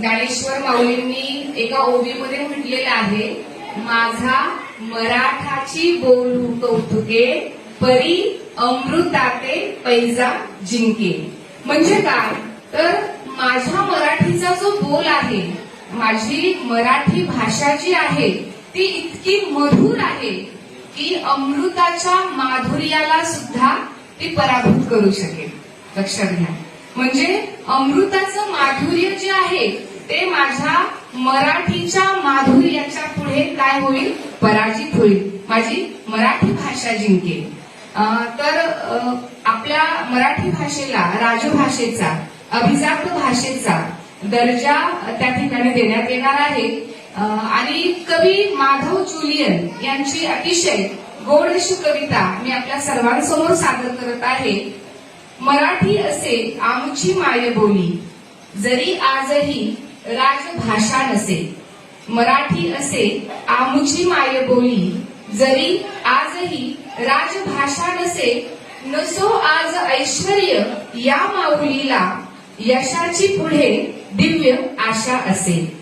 ज्ञानेश्वर माऊलींनी एका ओबीमध्ये म्हटलेलं आहे माझा मराठाची बोलू कौतुके परी अमृताते पैजा जिंके. म्हणजे काय? तर माझ्या मराठीचा जो बोल आहे माझी मराठी भाषा जी आहे ती इतकी मधुर आहे की अमृताच्या माधुर्याला सुद्धा ती पराभूत करू शकेल. लक्षात घ्या. म्हणजे अमृताचं माधुर्य जे आहे ते माझ्या मराठीच्या माधुर्याच्या पुढे काय होईल? पराजित होईल. माझी मराठी भाषा जिंकेल. तर आपल्या मराठी भाषेला राजभाषेचा अभिजात भाषेचा दर्जा त्या ठिकाणी देण्यात येणार आहे. आणि कवी माधव जुलियन यांची अतिशय गोड अशी कविता मी आपल्या सर्वांसमोर सादर करत आहे. मराठी असे आमची मायबोली. जरी आजही राजभाषा नसे मराठी असे आमची मायबोली. जरी आजही राजभाषा नसे नसो आज ऐश्वर या माऊलीला यशाची पुढे दिव्य आशा असे.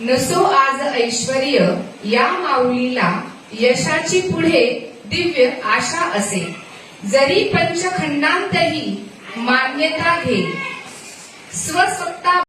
नसो आज ऐश्वर या माऊलीला यशाची पुढे दिव्य आशा असे. जरी पंचखंडांतही मान्यता घे स्वसत्ता